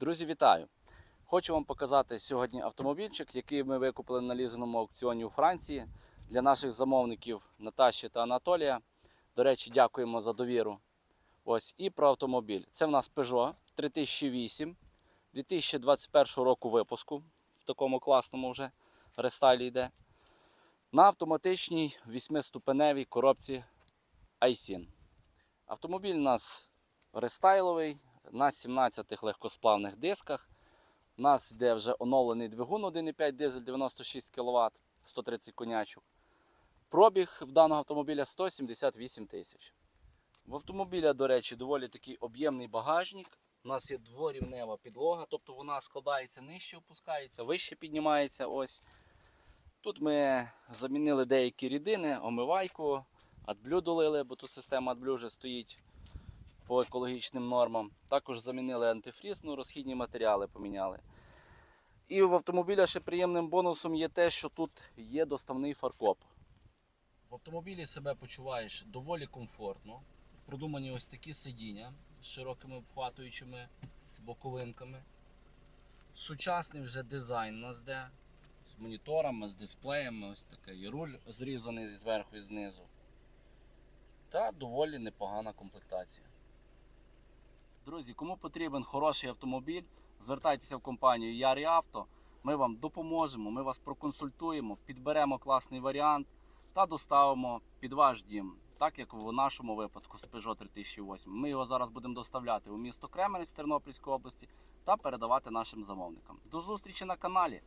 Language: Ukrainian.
Друзі, вітаю! Хочу вам показати сьогодні автомобільчик, який ми викупили на лізиному аукціоні у Франції для наших замовників Наташі та Анатолія. До речі, дякуємо за довіру. Ось і про автомобіль. Це в нас Peugeot 3008 2021 року випуску. В такому класному вже рестайлі йде. На автоматичній 8-ступеневій коробці iSIN. Автомобіль у нас рестайловий на 17 легкосплавних дисках. У нас йде вже оновлений двигун 1,5 дизель 96 кВт, 130 конячок. Пробіг в даного автомобіля 178 тисяч. В автомобіля, до речі, доволі такий об'ємний багажник. У нас є дворівнева підлога, тобто вона складається нижче, опускається, вище піднімається. Ось. Тут ми замінили деякі рідини, омивайку, AdBlue долили, бо тут система AdBlue вже стоїть по екологічним нормам. Також замінили антифріз, ну, розхідні матеріали поміняли. І в автомобіля ще приємним бонусом є те, що тут є доставний фаркоп. В автомобілі себе почуваєш доволі комфортно. Продумані ось такі сидіння з широкими обхватуючими боковинками. Сучасний вже дизайн нас де. З моніторами, з дисплеями, ось такий руль зрізаний зверху і знизу. Та доволі непогана комплектація. Друзі, кому потрібен хороший автомобіль, звертайтеся в компанію Ярі Авто. Ми вам допоможемо, ми вас проконсультуємо, підберемо класний варіант та доставимо під ваш дім, так як в нашому випадку з Peugeot 3008. Ми його зараз будемо доставляти у місто Кременець Тернопільської області та передавати нашим замовникам. До зустрічі на каналі!